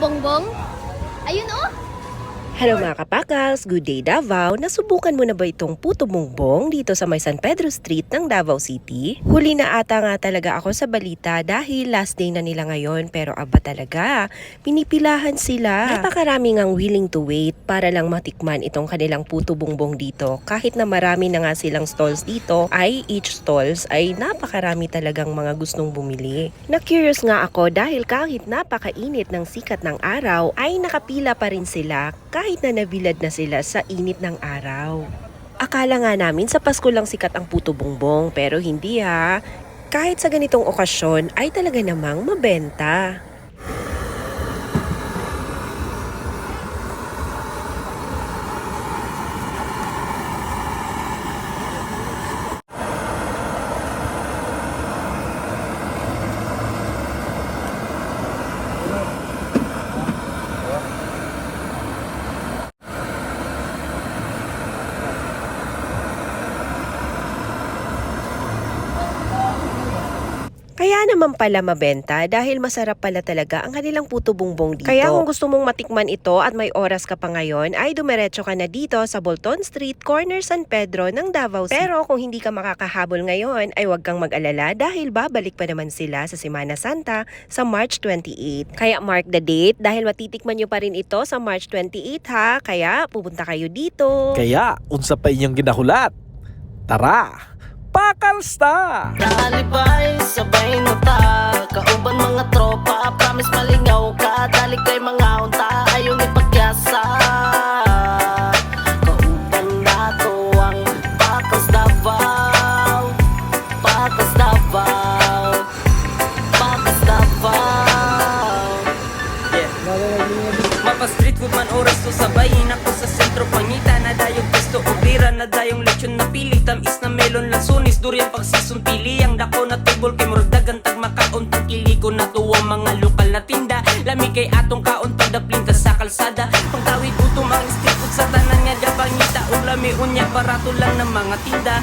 bongbong. Ayun oh. Hello mga kapakals, good day Davao. Nasubukan mo na ba itong puto bongbong dito sa may San Pedro Street ng Davao City? Huli na ata nga talaga ako sa balita dahil last day na nila ngayon pero aba talaga, pinipilahan sila. Napakarami ngang willing to wait para lang matikman itong kanilang puto bongbong dito. Kahit na marami na nga silang stalls dito, ay each stalls ay napakarami talagang mga gustong bumili. Na-curious nga ako dahil kahit napakainit ng sikat ng araw, ay nakapila pa rin sila kahit na nabilad na sila sa init ng araw. Akala nga namin sa Pasko lang sikat ang puto bongbong pero hindi ha. Kahit sa ganitong okasyon ay talaga namang mabenta. Kaya naman pala mabenta dahil masarap pala talaga ang kanilang puto bongbong dito. Kaya kung gusto mong matikman ito at may oras ka pa ngayon, ay dumiretso ka na dito sa Bolton Street, corner San Pedro ng Davao City. Pero kung hindi ka makakahabol ngayon, ay huwag kang mag-alala dahil babalik pa naman sila sa Semana Santa sa March 28. Kaya mark the date dahil matitikman nyo pa rin ito sa March 28 ha. Kaya pupunta kayo dito. Kaya, unsa pa inyong ginahulat? Tara! Pakalsta! Dalibay, sabay na ta Kauban mga tropa, promise malingaw ka. Dali kay mga unta, ayaw ni pagyasa na to ang Pakas Davao. Pakas Davao. Pakas Davao. Mapa street food man oras to sabayin ako sa sentro pangita na dayong pesto ubira na dayong lechon na tamis na melon lansunis durian pagsison pili ang dako na table kay murdagan tag makaon tag iliko na tuwa mga lokal na tinda. Lami kay atong kaon pagdaplinta sa kalsada. Pagtawid gutom ang street food sa tanan nga pangita ug lami unya barato lang ng mga tinda